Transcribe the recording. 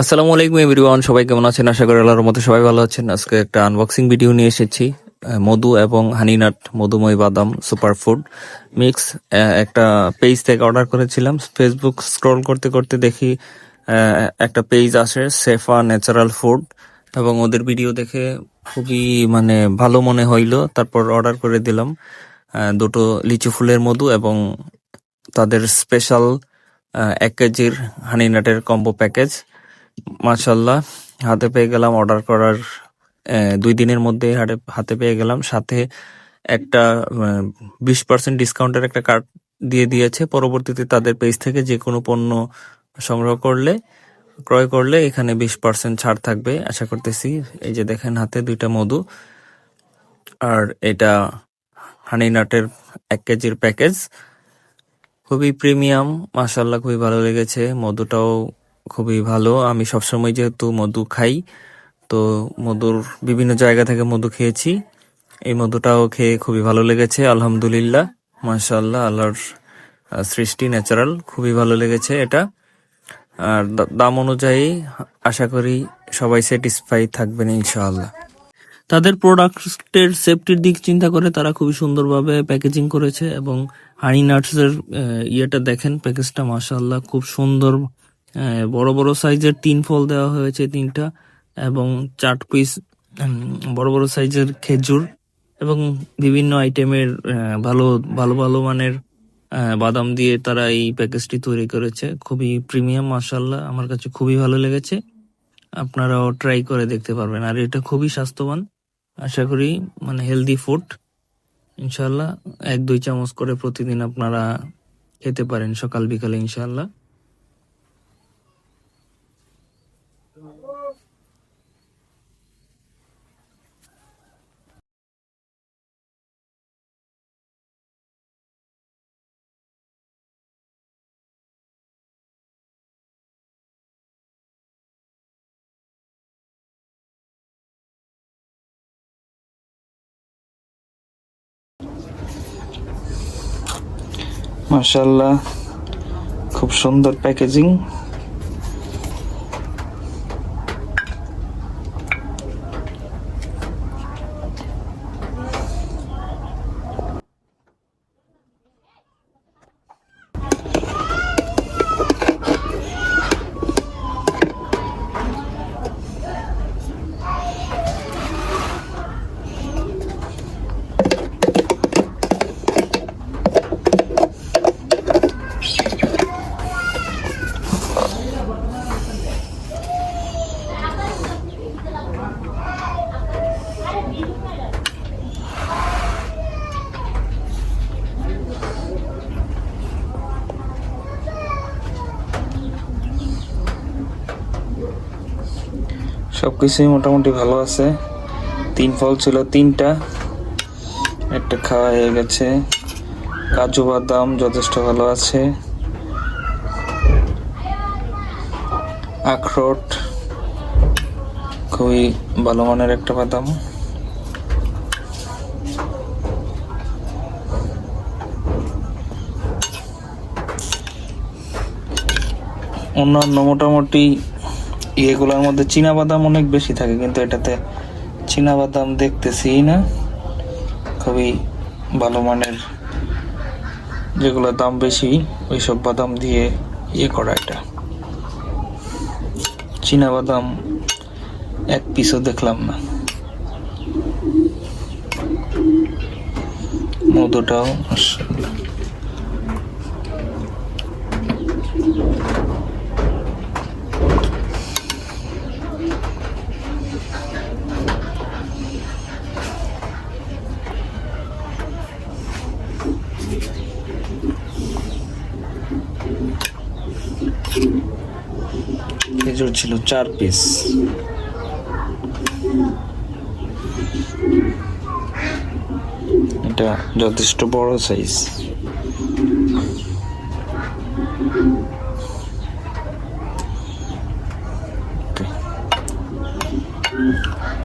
আসসালামু আলাইকুম, এভরিওয়ান। সবাই কেমন আছেন? আশা করি আল্লাহর মতো সবাই ভালো আছেন। আজকে একটা আনবক্সিং ভিডিও নিয়ে এসেছি। মধু এবং হানিনাট মধুময় বাদাম সুপার ফুড মিক্স একটা পেজ থেকে অর্ডার করেছিলাম। ফেসবুক স্ক্রল করতে করতে দেখি একটা পেজ আসে সেফা ন্যাচারাল ফুড এবং ওদের ভিডিও দেখে খুবই মানে ভালো মনে হইল। তারপর অর্ডার করে দিলাম। দুটো লিচু ফুলের মধু এবং তাদের স্পেশাল এক কেজির হানিনাটের কম্বো প্যাকেজ মাশাল্লাহ হাতে পেয়ে গেলাম অর্ডার করার দুই দিনের মধ্যে হাতে হাতে পেয়ে গেলাম। সাথে একটা বিশ পার্সেন্ট ডিসকাউন্টের একটা কার্ড দিয়ে দিয়েছে। পরবর্তীতে তাদের পেজ থেকে যে কোনো পণ্য সংগ্রহ করলে, ক্রয় করলে এখানে বিশ পার্সেন্ট ছাড় থাকবে। আশা করতেছি, এই যে দেখেন হাতে দুইটা মধু। আর এটা হানি নাটের এক কেজির প্যাকেজ খুবই প্রিমিয়াম মাশাল্লাহ খুবই ভালো লেগেছে। মধুটাও খুবই ভালো। আমি সবসময় যেহেতু মধু খাই, তো মধুর বিভিন্ন জায়গা থেকে মধু খেয়েছি। এই মধুটাও খেয়ে খুবই ভালো লেগেছে, আলহামদুলিল্লাহ। মাশাল্লাহ আল্লাহর সৃষ্টি, ন্যাচারাল, খুবই ভালো লেগেছে এটা। আর দাম অনুযায়ী আশা করি সবাই স্যাটিসফাই থাকবেন ইনশাআল্লাহ। তাদের প্রোডাক্টের সেফটির দিক চিন্তা করে তারা খুবই সুন্দরভাবে প্যাকেজিং করেছে এবং হানি নাটসের ইয়েটা দেখেন প্যাকেজটা মাশাআল্লাহ খুব সুন্দর। বড় বড় সাইজের তিন ফল দেওয়া হয়েছে তিনটা, এবং চার পিস বড় বড় সাইজের খেজুর, এবং বিভিন্ন আইটেমের ভালো ভালো ভালো মানের বাদাম দিয়ে তারা এই প্যাকেজটি তৈরি করেছে। খুবই প্রিমিয়াম মাশাআল্লাহ। আমার কাছে খুবই ভালো লেগেছে। আপনারাও ট্রাই করে দেখতে পারবেন। আর এটা খুবই স্বাস্থ্যবান। আশা করি মানে হেলদি ফুড ইনশাল্লাহ এক দুই চামচ করে প্রতিদিন আপনারা খেতে পারেন সকাল বিকালে ইনশাল্লাহ মাশাল্লাহ খুব সুন্দর প্যাকেজিং সবকিছুই মোটামুটি ভালো আছে। তিন ফল ছিল তিনটা। একটা খাওয়া হয়ে গেছে। কাজু বাদাম যথেষ্ট ভালো আছে। আখরোট, খুবই ভালো মানের একটা বাদাম। অন্যান্য মোটামুটি ইয়েগুলোর মধ্যে চীনা বাদাম অনেক বেশি থাকে, কিন্তু এটাতে চীনা বাদাম দেখতেছি না। খুবই ভালো মানের যেগুলোর দাম বেশি, ওইসব বাদাম দিয়ে ইয়ে করা এটা। চীনা বাদাম এক পিসও দেখলাম না। মধুটাও খেজুর ছিল চার পিস এটা যথেষ্ট বড় সাইজ